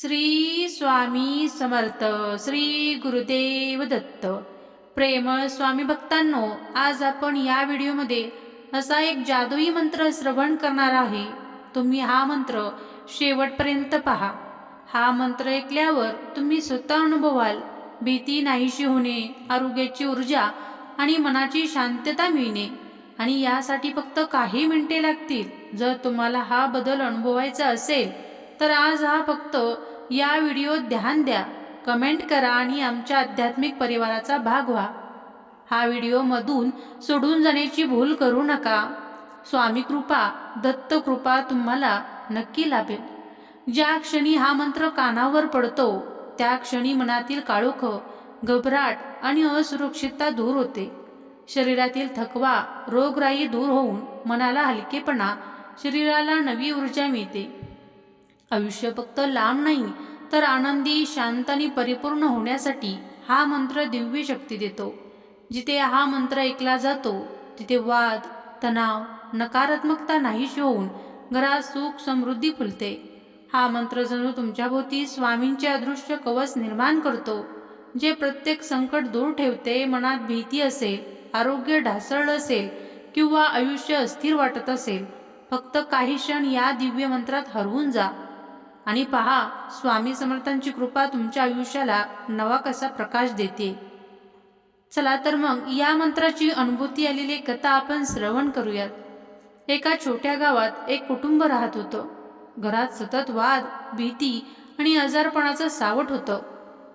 श्री स्वामी समर्थ श्री गुरुदेव दत्त. प्रेमळ स्वामी भक्तांनो आज आपण या व्हिडिओमध्ये असा एक जादुई मंत्र श्रवण करणार आहे. तुम्ही हा मंत्र शेवटपर्यंत पहा. हा मंत्र ऐकल्यावर तुम्ही स्वतः अनुभवाल भीती नाहीशी होणे आरोग्याची ऊर्जा आणि मनाची शांतता मिळणे. आणि यासाठी फक्त काही मिनिटे लागतील. जर तुम्हाला हा बदल अनुभवायचा असेल तर आज हा फक्त या व्हिडिओत ध्यान द्या कमेंट करा आणि आमच्या आध्यात्मिक परिवाराचा भाग व्हा. हा व्हिडिओमधून सोडून जाण्याची भूल करू नका. स्वामी कृपा दत्त कृपा तुम्हाला नक्की लाभेल. ज्या क्षणी हा मंत्र कानावर पडतो त्या क्षणी मनातील काळोख घबराट आणि असुरक्षितता दूर होते. शरीरातील थकवा रोगराई दूर होऊन मनाला हलकेपणा शरीराला नवी ऊर्जा मिळते. आयुष्य फक्त लांब नाही तर आनंदी शांत आणि परिपूर्ण होण्यासाठी हा मंत्र दिव्य शक्ती देतो. जिथे हा मंत्र ऐकला जातो तिथे वाद तणाव नकारात्मकता नाहीशी होऊन घरात सुख समृद्धी फुलते. हा मंत्र जणू तुमच्याभोवती स्वामींचे अदृश्य कवच निर्माण करतो जे प्रत्येक संकट दूर ठेवते मनात भीती असेल आरोग्य ढासळलं असेल किंवा आयुष्य अस्थिर वाटत असेल फक्त काही क्षण या दिव्य मंत्रात हरवून जा. आणि पहा स्वामी समर्थांची कृपा तुमच्या आयुष्याला नवा कसा प्रकाश देते. चला तर मग या मंत्राची अनुभूती आलेली कथा आपण श्रवण करूयात. एका छोट्या गावात एक कुटुंब राहत होतं. घरात सतत वाद भीती आणि आजारपणाचं सावट होतं.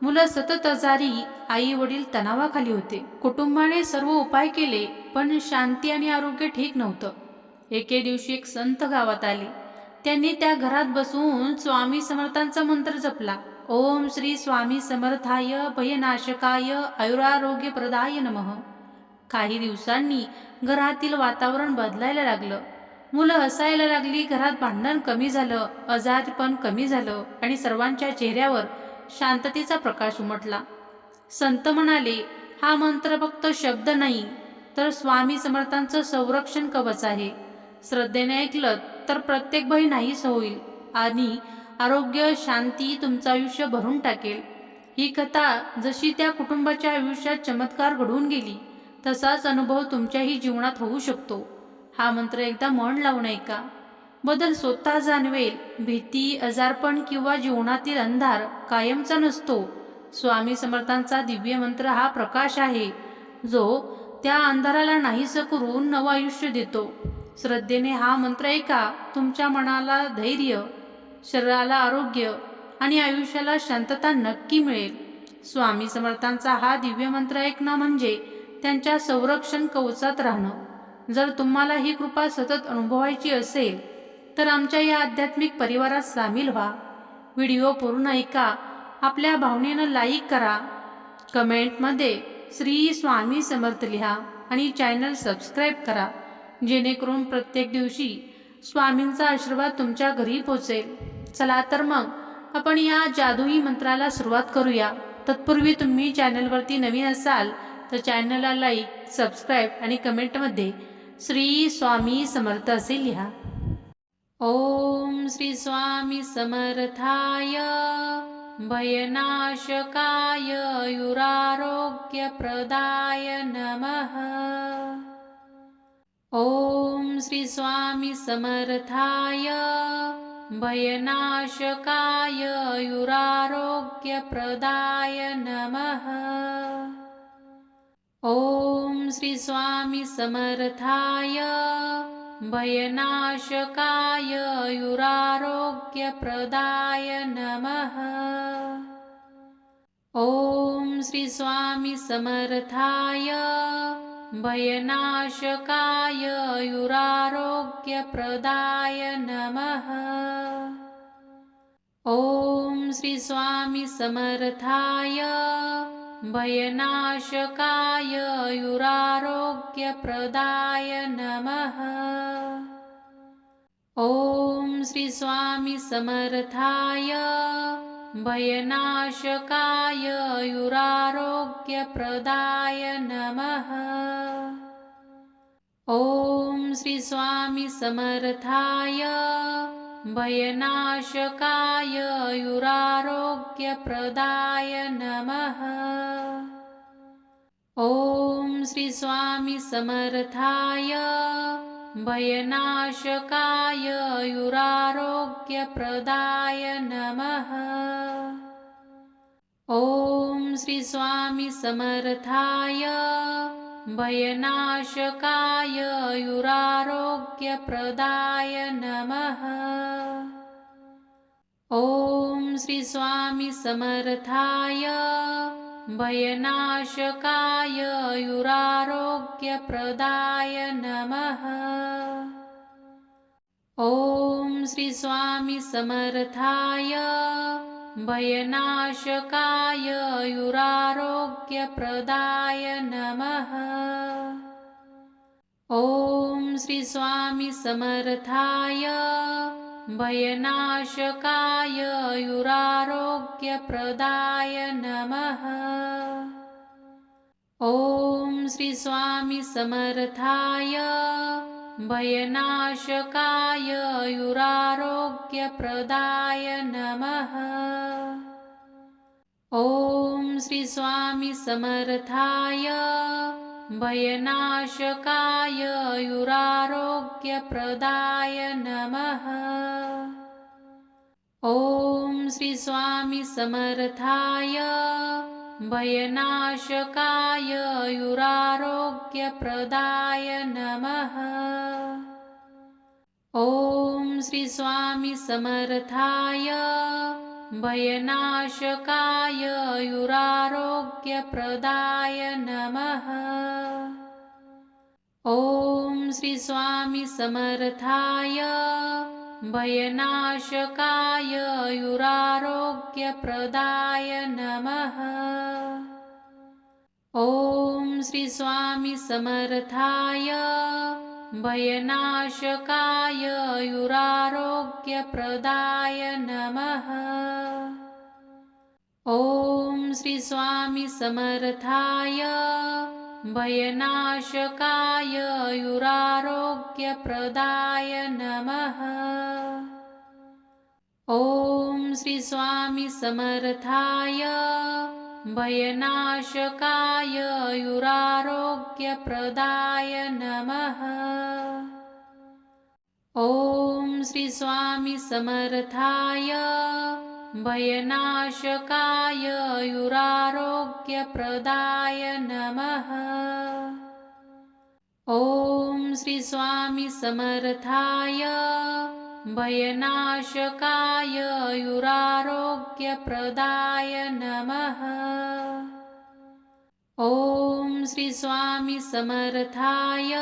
मुलं सतत आजारी आई वडील तणावाखाली होते. कुटुंबाने सर्व उपाय केले पण शांती आणि आरोग्य ठीक नव्हतं. एके दिवशी एक संत गावात आले. त्यांनी त्या घरात बसून स्वामी समर्थांचा मंत्र जपला. ओम श्री स्वामी समर्थाय भयनाशकाय आयुरारोग्य प्रदाय नमः. काही दिवसांनी घरातील वातावरण बदलायला लागलं. मुलं हसायला लागली घरात भांडण कमी झालं अजादपण कमी झालं आणि सर्वांच्या चेहऱ्यावर शांततेचा प्रकाश उमटला. संत म्हणाले हा मंत्र फक्त शब्द नाही तर स्वामी समर्थांचं संरक्षण कवच आहे? श्रद्धेने ऐकलं तर प्रत्येक भय नाहीस होईल आणि आरोग्य शांती तुमचं आयुष्य भरून टाकेल. ही कथा जशी त्या कुटुंबाच्या आयुष्यात चमत्कार घडून गेली तसाच अनुभव तुमच्याही जीवनात होऊ शकतो. हा मंत्र एकदा मन लावून ऐका. बदल स्वतः जाणवेल. भीती आजारपण किंवा जीवनातील अंधार कायमचा नसतो. स्वामी समर्थांचा दिव्य मंत्र हा प्रकाश आहे जो त्या अंधाराला नाहीसं करून नवं आयुष्य देतो. श्रद्धेने हा मंत्र ऐका. तुमच्या मनाला धैर्य शरीराला आरोग्य आणि आयुष्याला शांतता नक्की मिळेल. स्वामी समर्थांचा हा दिव्य मंत्र ऐकणं म्हणजे त्यांच्या संरक्षण कवचात राहणं. जर तुम्हाला ही कृपा सतत अनुभवायची असेल तर आमच्या या आध्यात्मिक परिवारात सामील व्हा. व्हिडिओ पूर्ण ऐका. आपल्या भावनेनं लाईक करा. कमेंटमध्ये श्री स्वामी समर्थ लिहा आणि चॅनल सबस्क्राईब करा. जेणेकरून प्रत्येक दिवशी स्वामींचा आशीर्वाद तुमच्या घरी पोचेल. चला तर मग आपण या जादुई मंत्राला सुरुवात करूया. तत्पूर्वी तुम्ही चॅनलवरती नवीन असाल तर चॅनलला लाईक सबस्क्राईब आणि कमेंटमध्ये श्री स्वामी समर्थ असे लिहा. ओम श्री स्वामी समर्थाय. भयनाशकाय युरारोग्यप्रदाय नमः. ॐ श्री स्वामी समर्थाय भयनाशकाय युरारोग्यप्रदाय नमः। ॐ श्री स्वामी समर्थाय भयनाशकाय युरारोग्यप्रदाय नमः। ॐ श्री स्वामी समर्थाय भयनाशकाय युरारोग्यप्रदाय नमः। ॐ श्री स्वामी समर्थाय भयनाशकाय युरारोग्यप्रदाय नमः। ॐ श्री स्वामी समर्थाय भयनाशकाय युरारोग्यप्रदाय नमः। ॐ श्री स्वामी समर्थाय भयनाशकाय युरारोग्यप्रदाय नमः। ॐ श्री स्वामी समर्थाय भयनाशकाय युरारोग्यप्रदाय नमः। ॐ श्री स्वामी समर्थाय भयनाशकाय युरारोग्यप्रदाय नमः। ॐ श्री स्वामी समर्थाय भयनाशकाय युरारोग्यप्रदाय नमः। ॐ श्री स्वामी समर्थाय भयनाशकाय युरारोग्यप्रदाय नमः। ॐ श्री स्वामी समर्थाय भयनाशकाय युरारोग्यप्रदाय नमः। ॐ श्री स्वामी समर्थाय भयनाशकाय युरारोग्यप्रदाय नमः। ॐ श्री स्वामी समर्थाय भयनाशकाय युरारोग्यप्रदाय नमः। ॐ श्री स्वामी समर्थाय भयनाशकाय युरारोग्यप्रदाय नमः। ॐ श्री स्वामी समर्थाय भयनाशकाय युरारोग्यप्रदाय नमः। ॐ श्री स्वामी समर्थाय भयनाशकाय युरारोग्यप्रदाय नमः। ॐ श्री स्वामी समर्थाय भयनाशकाय युरारोग्यप्रदाय नमः ॐ श्री भयनाशकाय युरारोग्यप्रदाय नमः। ॐ श्री स्वामी समर्थाय ॐ श्री स्वामी समर्थाय भयनाशकाय युरारोग्यप्रदाय नमः। ॐ श्री स्वामी समर्थाय भयनाशकाय युरारोग्यप्रदाय नमः। ॐ श्री स्वामी समर्थाय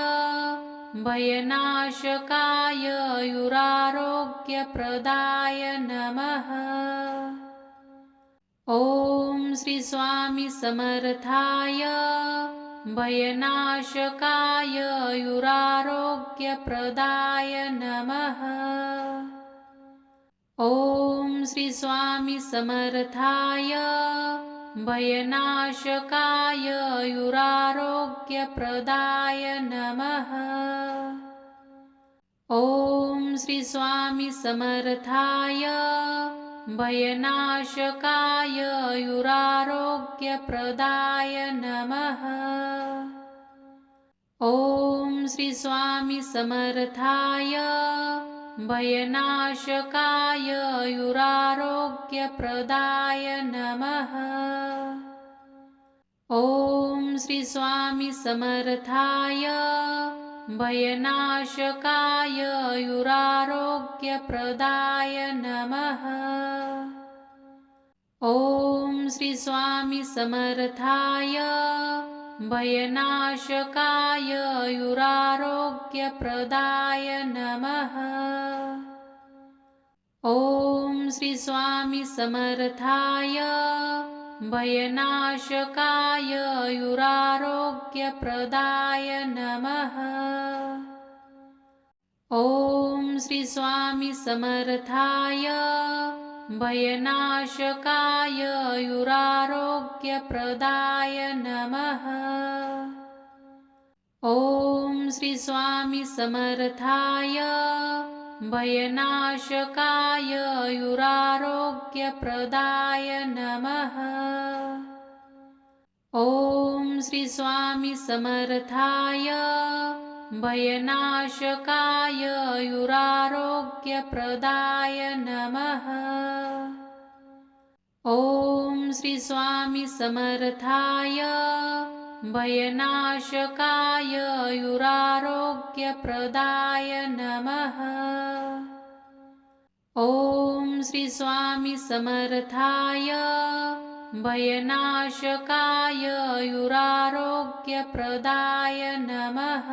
भयनाशकाय युरारोग्यप्रदाय नमः ॐ श्री स्वामी समर्थाय भयनाशकाय युरारोग्यप्रदाय नमः। ॐ श्री स्वामी समर्थाय भयनाशकाय युरारोग्यप्रदाय नमः। ॐ श्री स्वामी समर्थाय भयनाशकाय युरारोग्यप्रदाय नमः। ॐ श्री स्वामी समर्थाय भयनाशकाय युरारोग्यप्रदाय नमः। ॐ श्री स्वामी समर्थाय भयनाशकाय युरारोग्यप्रदाय नमः। ॐ श्री स्वामी समर्थाय भयनाशकाय युरारोग्यप्रदाय नमः। ॐ श्री स्वामी समर्थाय भयनाशकाय युरारोग्यप्रदाय नमः। ॐ श्री स्वामी समर्थाय भयनाशकाय युरारोग्यप्रदाय नमः। ॐ श्री स्वामी समर्थाय भयनाशकाय युरारोग्यप्रदाय नमः। ॐ श्री स्वामी समर्थाय भयनाशकाय युरारोग्यप्रदाय नमः। ॐ श्री स्वामी समर्थाय भयनाशकाय युरारोग्यप्रदाय नमः। ॐ श्री स्वामी समर्थाय भयनाशकाय युरारोग्यप्रदाय नमः।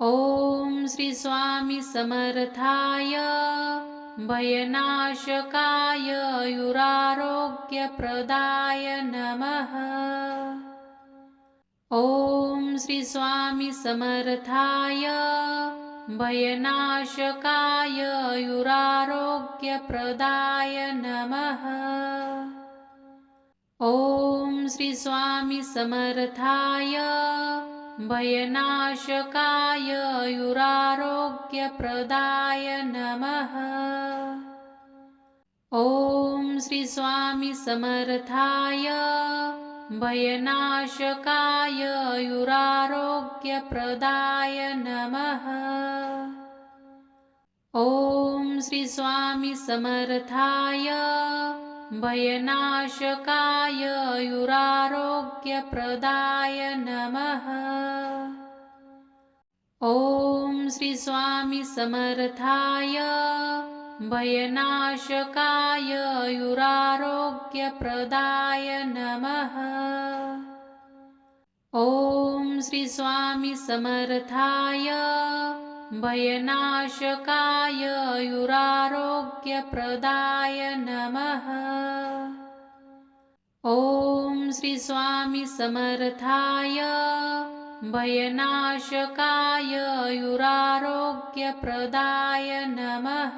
ॐ श्री स्वामी समर्थाय भयनाशकाय युरारोग्यप्रदाय नमः। ॐ श्री स्वामी समर्थाय भयनाशकाय युरारोग्यप्रदाय नमः। ॐ श्री स्वामी समर्थाय भयनाशकाय युरारोग्यप्रदाय नमः ॐ श्री स्वामी समर्थाय भयनाशकाय युरारोग्यप्रदाय नमः। ॐ श्री स्वामी समर्थाय भयनाशकाय युरारोग्यप्रदाय नमः। ॐ श्री स्वामी समर्थाय भयनाशकाय युरारोग्यप्रदाय नमः। ॐ श्री स्वामी समर्थाय भयनाशकाय युरारोग्यप्रदाय नमः। ॐ श्री स्वामी समर्थाय भयनाशकाय युरारोग्यप्रदाय नमः।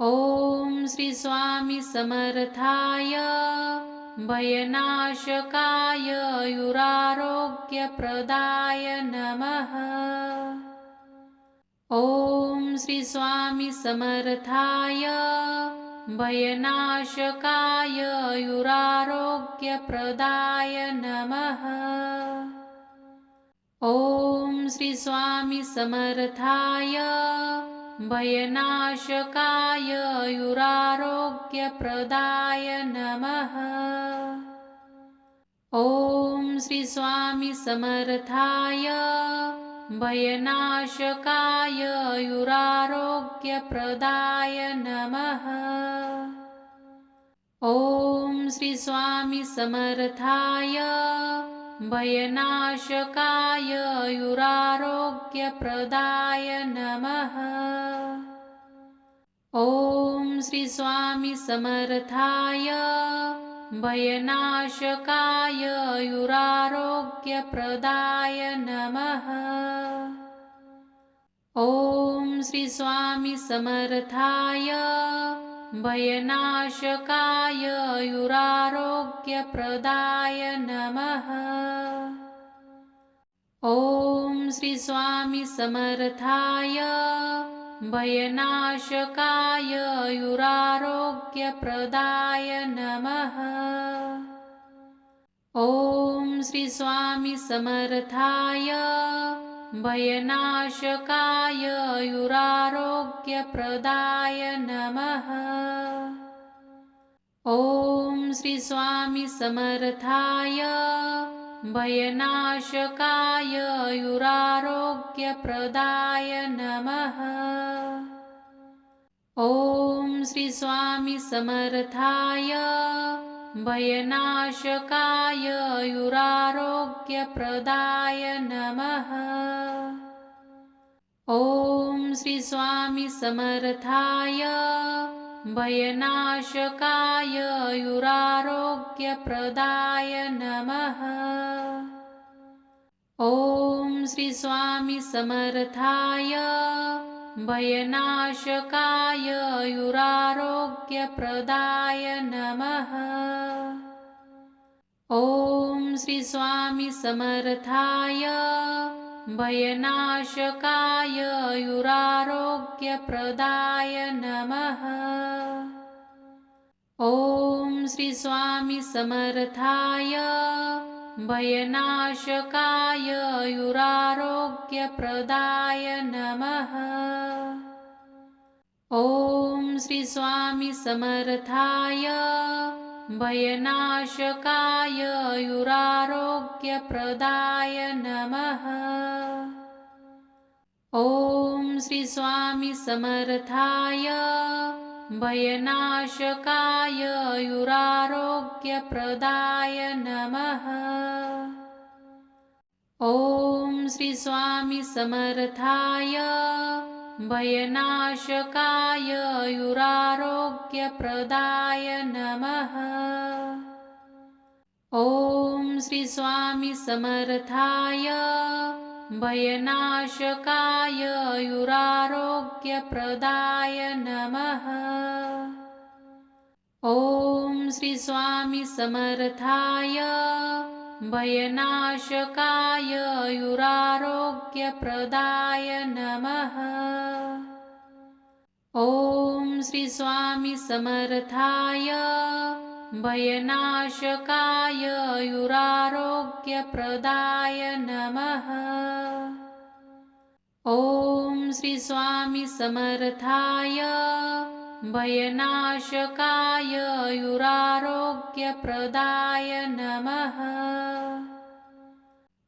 ॐ श्री स्वामी समर्थाय भयनाशकाय युरारोग्यप्रदाय नमः। ॐ श्री स्वामी समर्थाय भयनाशकाय युरारोग्यप्रदाय नमः। ॐ श्री स्वामी समर्थाय भयनाशकाय युरारोग्यप्रदाय नमः। ॐ श्री स्वामी समर्थाय भयनाशकाय युरारोग्यप्रदाय नमः। ॐ श्री स्वामी समर्थाय भयनाशकाय युरारोग्यप्रदाय नमः। ॐ श्री स्वामी समर्थाय भयनाशकाय युरारोग्यप्रदाय नमः। ॐ श्री स्वामी समर्थाय भयनाशकाय युरारोग्यप्रदाय नमः। ॐ श्री स्वामी समर्थाय भयनाशकाय युरारोग्यप्रदाय नमः। ॐ श्री स्वामी समर्थाय भयनाशकाय युरारोग्यप्रदाय नमः। ॐ श्री स्वामी समर्थाय भयनाशकाय युरारोग्यप्रदाय नमः ॐ श्री स्वामी समर्थाय भयनाशकाय युरारोग्यप्रदाय नमः। ॐ श्री स्वामी समर्थाय भयनाशकाय युरारोग्यप्रदाय नमः। ॐ श्री स्वामी समर्थाय भयनाशकाय युरारोग्यप्रदाय नमः। ॐ श्री स्वामी समर्थाय भयनाशकाय युरारोग्यप्रदाय नमः। ॐ श्री स्वामी समर्थाय भयनाशकाय युरारोग्यप्रदाय नमः। ॐ श्री स्वामी समर्थाय भयनाशकाय युरारोग्यप्रदाय नमः। ॐ श्री स्वामी समर्थाय भयनाशकाय युरारोग्यप्रदाय नमः। ॐ श्री स्वामी समर्थाय भयनाशकाय युरारोग्यप्रदाय नमः। ॐ श्री स्वामी समर्थाय भयनाशकाय युरारोग्यप्रदाय नमः। ॐ श्री स्वामी समर्थाय भयनाशकाय युरारोग्यप्रदाय नमः। ॐ श्री स्वामी समर्थाय भयनाशकाय युरारोग्यप्रदाय नमः। ॐ श्री स्वामी समर्थाय भयनाशकाय युरारोग्यप्रदाय नमः।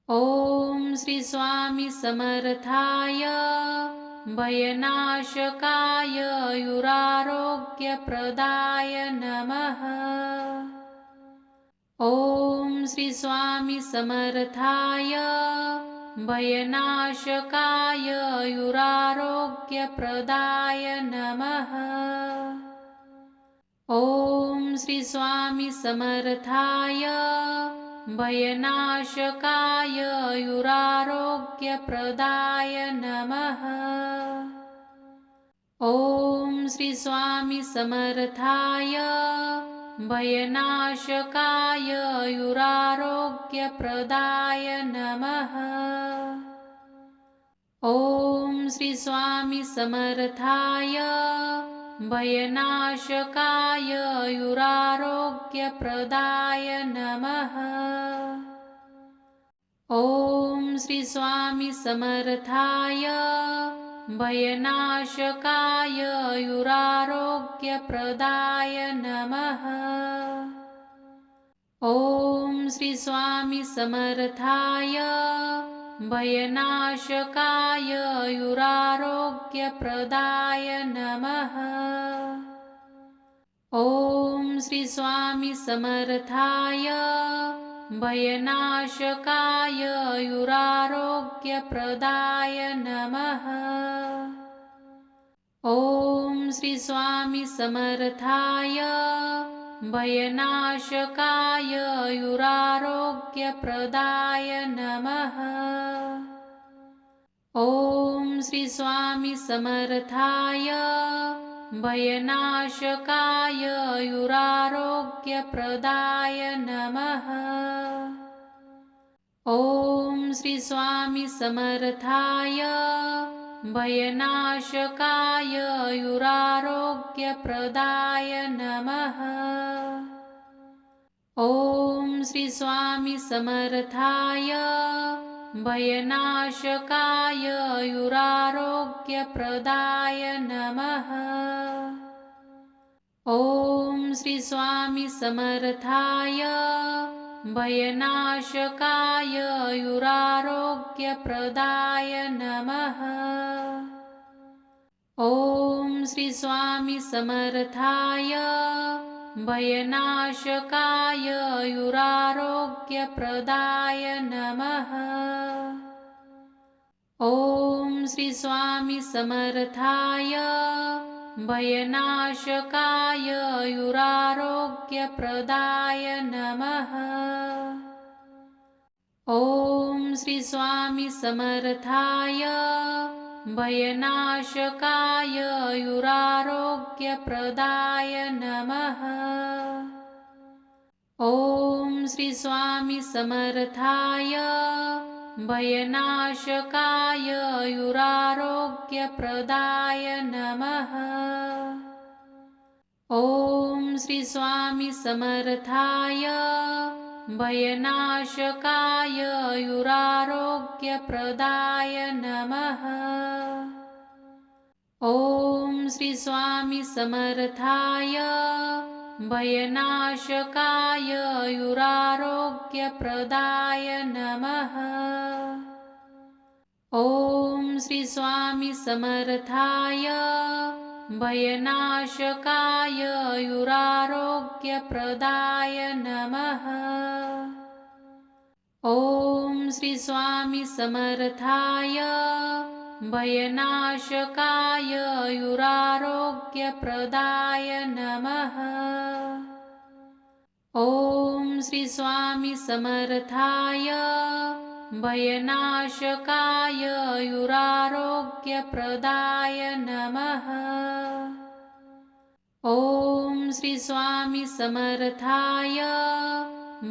ॐ श्री स्वामी समर्थाय भयनाशकाय युरारोग्यप्रदाय नमः ॐ श्री स्वामी समर्थाय भयनाशकाय युरारोग्यप्रदाय नमः। ॐ श्री स्वामी समर्थाय भयनाशकाय युरारोग्यप्रदाय नमः। ॐ श्री समर्थाय भयनाशकाय युरारोग्यप्रदाय नमः। ॐ श्री स्वामी समर्थाय भयनाशकाय युरारोग्यप्रदाय नमः। ॐ श्री स्वामी समर्थाय भयनाशकाय युरारोग्यप्रदाय नमः। ॐ श्री स्वामी समर्थाय भयनाशकाय युरारोग्यप्रदाय नमः। ॐ श्री स्वामी समर्थाय भयनाशकाय युरारोग्यप्रदाय नमः। ॐ श्री स्वामी समर्थाय भयनाशकाय युरारोग्यप्रदाय नमः। ॐ श्री स्वामी समर्थाय भयनाशकाय युरारोग्यप्रदाय नमः। ॐ श्री स्वामी समर्थाय भयनाशकाय युरारोग्यप्रदाय नमः। ॐ श्री स्वामी समर्थाय भयनाशकाय युरारोग्यप्रदाय नमः। ॐ श्री स्वामी समर्थाय भयनाशकाय युरारोग्यप्रदाय नमः। ॐ श्री स्वामी समर्थाय भयनाशकाय युरारोग्यप्रदाय नमः ॐ श्री स्वामी समर्थाय भयनाशकाय युरारोग्यप्रदाय नमः। ॐ श्री स्वामी समर्थाय भयनाशकाय युरारोग्यप्रदाय नमः। ॐ श्री स्वामी समर्थाय भयनाशकाय युरारोग्यप्रदाय नमः। ॐ श्री स्वामी समर्थाय भयनाशकाय युरारोग्यप्रदाय नमः। ॐ श्री स्वामी समर्थाय भयनाशकाय युरारोग्यप्रदाय नमः ॐ श्री भयनाशकाय युरारोग्यप्रदाय नमः। ॐ श्री स्वामी समर्थाय भयनाशकाय युरारोग्यप्रदाय नमः। ॐ श्री स्वामी समर्थाय भयनाशकाय युरारोग्यप्रदाय नमः। ॐ श्री स्वामी समर्थाय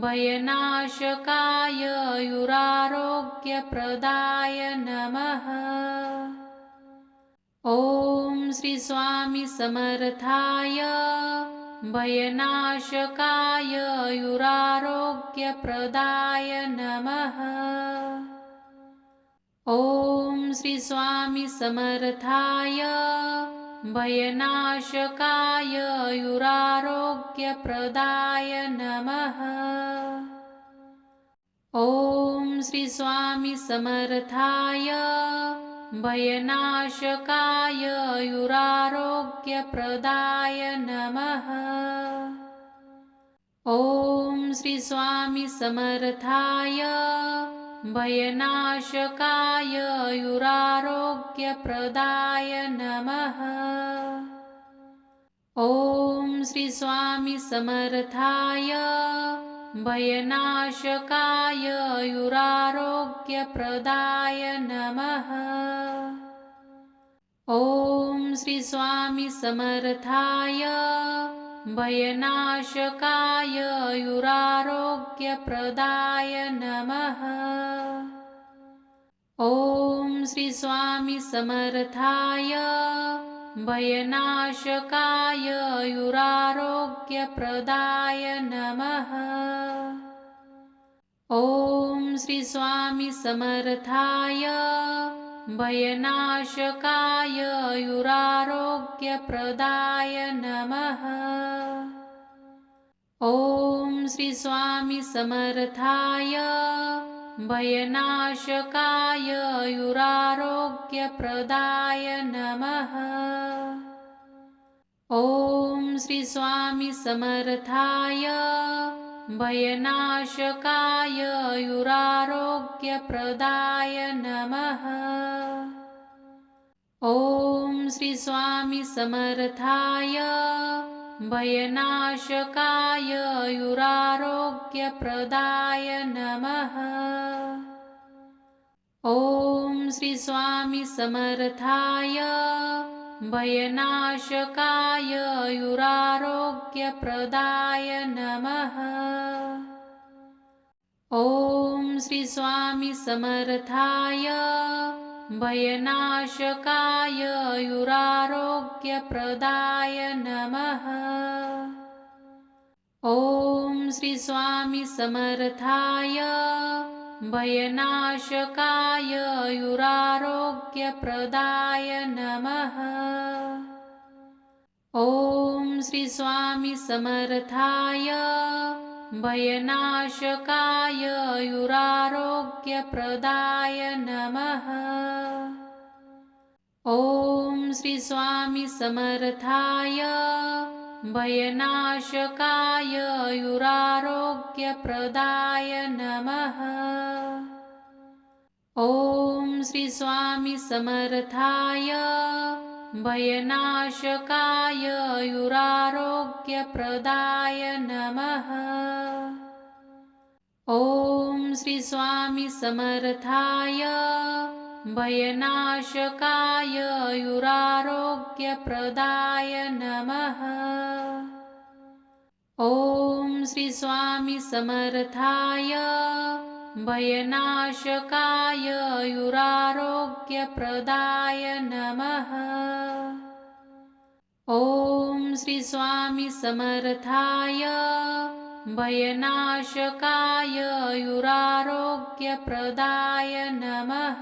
भयनाशकाय युरारोग्यप्रदाय नमः। ॐ श्री स्वामी समर्थाय भयनाशकाय युरारोग्यप्रदाय नमः। ॐ श्री स्वामी समर्थाय भयनाशकाय युरारोग्यप्रदाय नमः। ॐ श्री स्वामी समर्थाय भयनाशकाय युरारोग्यप्रदाय नमः। ॐ श्री स्वामी समर्थाय भयनाशकाय युरारोग्यप्रदाय नमः। ॐ श्री स्वामी समर्थाय भयनाशकाय युरारोग्यप्रदाय नमः। ॐ श्री स्वामी समर्थाय भयनाशकाय युरारोग्यप्रदाय नमः। ॐ श्री स्वामी समर्थाय भयनाशकाय युरारोग्यप्रदाय नमः। ॐ श्री स्वामी समर्थाय भयनाशकाय युरारोग्यप्रदाय नमः। ॐ श्री स्वामी समर्थाय भयनाशकाय युरारोग्यप्रदाय नमः। ॐ श्री स्वामी समर्थाय भयनाशकाय युरारोग्यप्रदाय नमः। ॐ श्री स्वामी समर्थाय भयनाशकाय युरारोग्यप्रदाय नमः ॐ श्री स्वामी समर्थाय भयनाशकाय युरारोग्यप्रदाय नमः। ॐ श्री स्वामी समर्थाय भयनाशकाय युरारोग्यप्रदाय नमः। ॐ श्री स्वामी समर्थाय भयनाशकाय युरारोग्यप्रदाय नमः। ॐ श्री स्वामी समर्थाय भयनाशकाय युरारोग्यप्रदाय नमः। ॐ श्री स्वामी समर्थाय भयनाशकाय युरारोग्यप्रदाय नमः। ॐ श्री स्वामी समर्थाय भयनाशकाय युरारोग्यप्रदाय नमः। ॐ श्री स्वामी समर्थाय भयनाशकाय युरारोग्यप्रदाय नमः ॐ श्री स्वामी समर्थाय भयनाशकाय युरारोग्यप्रदाय नमः। ॐ श्री स्वामी समर्थाय भयनाशकाय युरारोग्यप्रदाय नमः